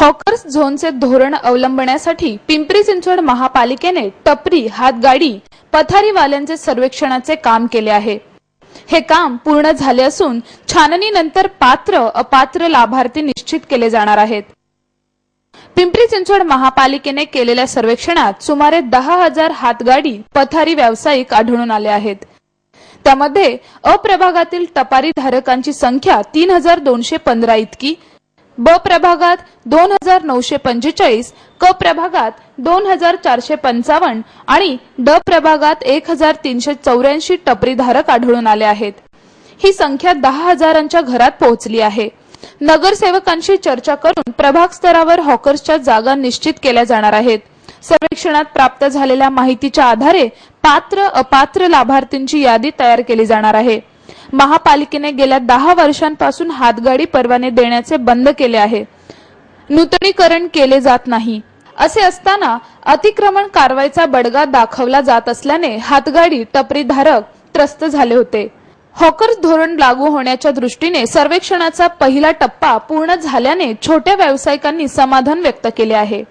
Hawkers झोनचे धोरण अवलंबण्यासाठी पिंपरी चिंचवड महापालिकेने टपरी हातगाडी पथारीवाल्यांचे सर्वेक्षणाचे काम केले आहे. हे काम पूर्ण झाले असून छाननीनंतर पात्र अपात्र लाभार्थी निश्चित केले जाणार आहेत. पिंपरी चिंचवड महापालिकेने केलेल्या सर्वेक्षणात सुमारे दहा हजार हातगाडी पथारी व्यावसायिक आढळून आले आहेत. त्यामध्ये अप्रभागातील टपारी धारकांची संख्या तीन हजार दोनशे पंधरा इतकी ब प्रभागात दोन हजार नऊशे पंचेचाळीस क प्रभागात दोन हजार चारशे पंचावन्न आणि ड प्रभागात एक हजार तीनशे चौऱ्याऐंशी टपरीधारक आढळून आले आहेत. ही संख्या दहा हजारांच्या घरात पोहोचली आहे. नगरसेवकांशी चर्चा करून प्रभाग स्तरावर हॉकर्सच्या जागा निश्चित केल्या जाणार आहेत. सर्वेक्षणात प्राप्त झालेल्या माहितीच्या आधारे पात्र अपात्र लाभार्थींची यादी तयार केली जाणार आहे. महापालिकेने गेल्या दहा वर्षांपासून हातगाडी परवाने देण्याचे बंद केले आहे. नूतनीकरण केले जात नाही. असे असताना अतिक्रमण कारवाईचा बडगा दाखवला जात असल्याने हातगाडी टपरीधारक त्रस्त झाले होते. हॉकर्स धोरण लागू होण्याच्या दृष्टीने सर्वेक्षणाचा पहिला टप्पा पूर्ण झाल्याने छोट्या व्यावसायिकांनी समाधान व्यक्त केले आहे.